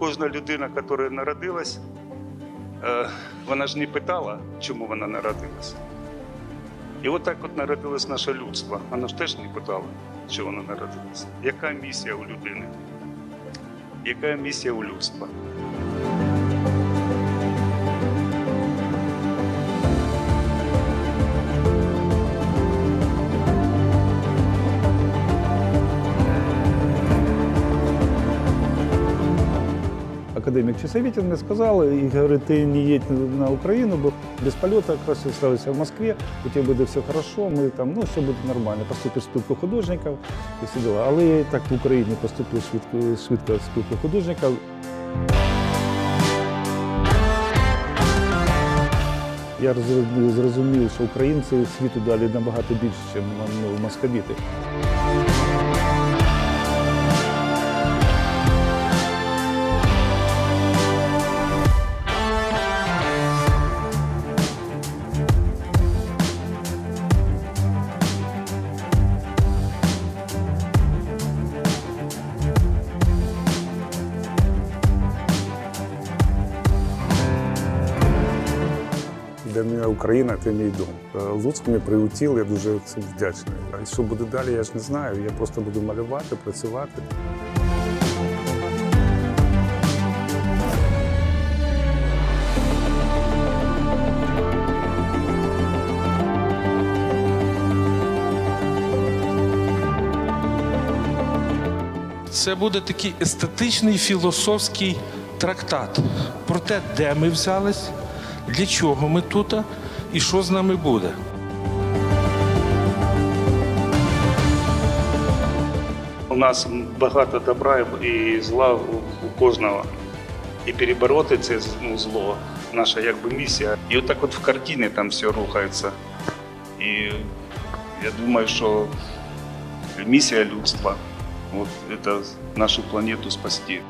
кожна людина, яка народилась, е, вона ж не питала, чому вона народилась. І от так от народилось наше людство. Вона ж теж не питала, чого вона народилась. Яка місія у людини? Яка місія у людства? Академик Часовитин мне сказал, и говорит, ты не едь на Украину, бо без полета как раз устраивайся в Москве, у тебя буде все хорошо, ми там, ну, все буде нормально. Поступиш спілку художників і всі діла. Але я і так в Україні поступив швидко, швидко спілку художників. Я зрозумів, що українці світу далі набагато більше, ніж ну, московіти. Для мене Україна це мій дом. Е, Луцьк мене приутіл, я дуже цим вдячний. А що буде далі, я ж не знаю. Я просто буду малювати, працювати. Це буде такий естетичний філософський трактат про те, де ми взялись, для чого ми тут і що з нами буде. У нас багато добра і зла у, кожного. І перебороти це ну, зло наша якби місія. І отак от в картині там все рухається. І я думаю, що місія людства от, це нашу планету спасти.